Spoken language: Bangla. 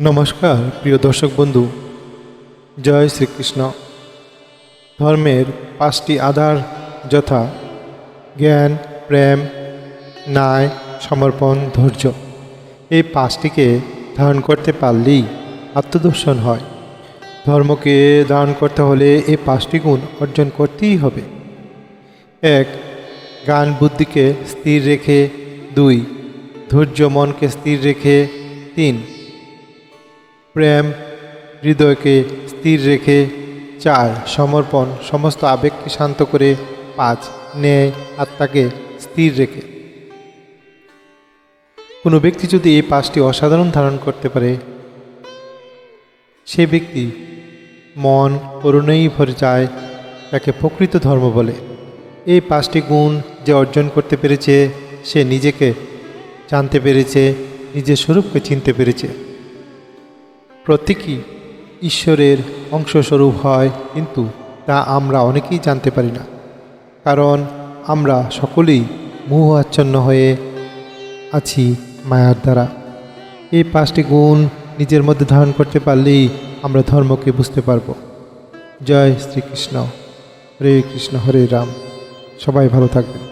নমস্কার, প্রিয় দর্শক বন্ধু। জয় শ্রীকৃষ্ণ। ধর্মের পাঁচটি আধার যথা, জ্ঞান, প্রেম, ন্যায়, সমর্পণ, ধৈর্য। এই পাঁচটিকে ধারণ করতে পারলেই আত্মদর্শন হয়। ধর্মকে ধারণ করতে হলে এই পাঁচটি গুণ অর্জন করতেই হবে। এক গান বুদ্ধিকে স্থির রেখে। দুই, ধৈর্য মনকে স্থির রেখে। তিন প্রেম, হৃদয়কে স্থির রেখে, চার, সমর্পণ, সমস্ত আবেগকে শান্ত করে, পাঁচ, ন্যায়, আত্মাকে স্থির রেখে। কোনো ব্যক্তি যদি এই পাঁচটি অসাধারণ ধারণ করতে পারে, সে ব্যক্তি মন করুণেই ভরে যায়, তাকে প্রকৃত ধর্ম বলে। এই পাঁচটি গুণ যে অর্জন করতে পেরেছে, সে নিজেকে জানতে পেরেছে, নিজের স্বরূপকে চিনতে পেরেছে। প্রত্যেকই ঈশ্বরের অংশস্বরূপ হয়, কিন্তু তা আমরা অনেকেই জানতে পারি না। কারণ আমরা সকলেই মোহ আচ্ছন্ন হয়ে আছি মায়ার দ্বারা। এই পাঁচটি গুণ নিজের মধ্যে ধারণ করতে পারলেই আমরা ধর্মকে বুঝতে পারব। জয় শ্রীকৃষ্ণ। হরে কৃষ্ণ, হরে রাম। সবাই ভালো থাকবেন।